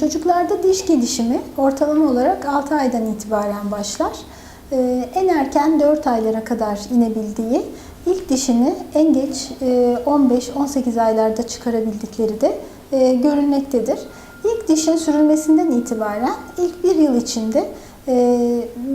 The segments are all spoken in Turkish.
çocuklarda diş gelişimi ortalama olarak 6 aydan itibaren başlar. Ee, en erken 4 aylara kadar inebildiği, ilk dişini en geç e, 15-18 aylarda çıkarabildikleri de e, görülmektedir. İlk dişin sürülmesinden itibaren ilk bir yıl içinde e,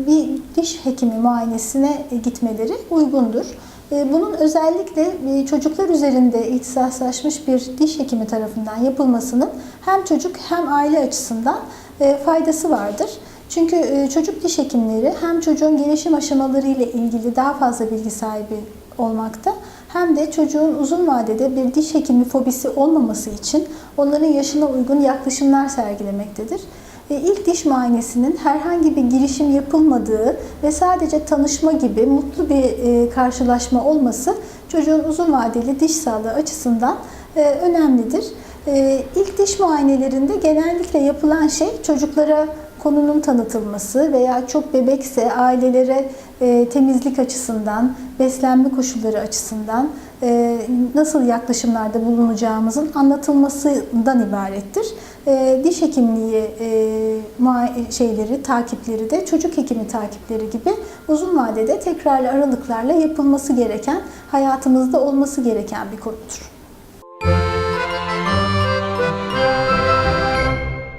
bir diş hekimi muayenesine gitmeleri uygundur. E, Bunun özellikle e, çocuklar üzerinde ihtisaslaşmış bir diş hekimi tarafından yapılmasının hem çocuk hem aile açısından e, faydası vardır. Çünkü e, çocuk diş hekimleri hem çocuğun gelişim aşamaları ile ilgili daha fazla bilgi sahibi olmakta hem de çocuğun uzun vadede bir diş hekimi fobisi olmaması için onların yaşına uygun yaklaşımlar sergilemektedir. İlk diş muayenesinin herhangi bir girişim yapılmadığı ve sadece tanışma gibi mutlu bir e, karşılaşma olması çocuğun uzun vadeli diş sağlığı açısından e, önemlidir. E, İlk diş muayenelerinde genellikle yapılan şey çocuklara konunun tanıtılması veya çok bebekse ailelere e, temizlik açısından, beslenme koşulları açısından e, nasıl yaklaşımlarda bulunacağımızın anlatılmasından ibarettir. E, diş hekimliği e, şeyleri, takipleri de çocuk hekimi takipleri gibi uzun vadede tekrarlı aralıklarla yapılması gereken, hayatımızda olması gereken bir konudur.